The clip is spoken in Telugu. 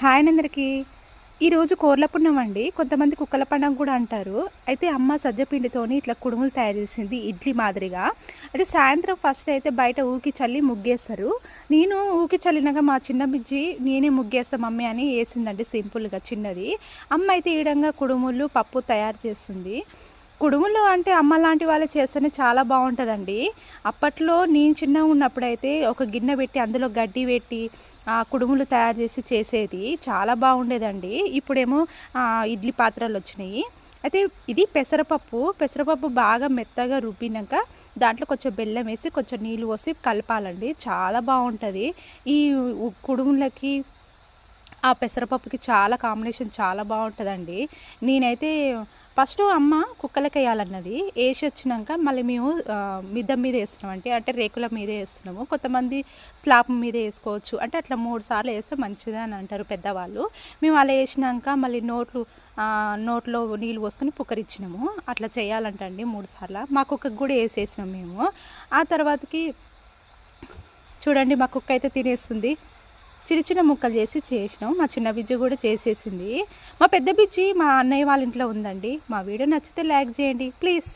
హాయ్ అందరికీ ఈరోజు కోర్ల పుణ్యం అండి. కొంతమంది కుక్కల పండుగ కూడా అంటారు. అయితే అమ్మ సజ్జపిండితోని ఇట్లా కుడుములు తయారు చేసింది ఇడ్లీ మాదిరిగా. అయితే సాయంత్రం ఫస్ట్ అయితే బయట ఊకి చల్లి ముగ్గేస్తారు. నేను ఊకి చల్లినాక మా చిన్న బిజ్జి నేనే ముగ్గేస్తా మమ్మీ అని వేసిందండి సింపుల్గా చిన్నది. అమ్మ అయితే ఈడంగా కుడుములు పప్పు తయారు చేస్తుంది. కుడుములు అంటే అమ్మ లాంటి వాళ్ళు చేస్తేనే చాలా బాగుంటుందండి. అప్పట్లో నేను చిన్నగా ఉన్నప్పుడైతే ఒక గిన్నె పెట్టి అందులో గడ్డి పెట్టి ఆ, కుడుములు తయారు చేసి చేసేది చాలా బాగుండేదండి. ఇప్పుడేమో ఇడ్లీ పాత్రలు వచ్చినాయి. అయితే ఇది పెసరపప్పు. పెసరపప్పు బాగా మెత్తగా రుబ్బినాక దాంట్లో కొంచెం బెల్లం వేసి కొంచెం నీళ్ళు పోసి కలపాలండి. చాలా బాగుంటుంది. ఈ కుడుములకి ఆ పెసరపప్పుకి చాలా కాంబినేషన్ చాలా బాగుంటుందండి. నేనైతే ఫస్ట్ అమ్మ కుక్కలకి వేయాలన్నది వేసి వచ్చినాక మళ్ళీ మేము మిద్దం మీద వేస్తున్నాం అంటే అంటే రేకుల మీద వేస్తున్నాము. కొంతమంది స్లాబ్ మీద వేసుకోవచ్చు. అంటే అట్లా మూడు సార్లు వేస్తే మంచిది అని అంటారు పెద్దవాళ్ళు. మేము అలా వేసినాక మళ్ళీ నోట్లు నోట్లో నీళ్ళు పోసుకొని పుక్కరిచ్చినాము. అట్లా చేయాలంటండి మూడు సార్లు. మా కుక్కకి కూడా వేసేసినాం మేము. ఆ తర్వాతకి చూడండి మా కుక్క అయితే తినేస్తుంది. చిన్న చిన్న ముక్కలు చేసి చేసినాం. మా చిన్న బిజ్జి కూడా చేసేసింది. మా పెద్ద బిజ్జి మా అన్నయ్య వాళ్ళ ఇంట్లో ఉందండి. మా వీడియో నచ్చితే లైక్ చేయండి ప్లీజ్.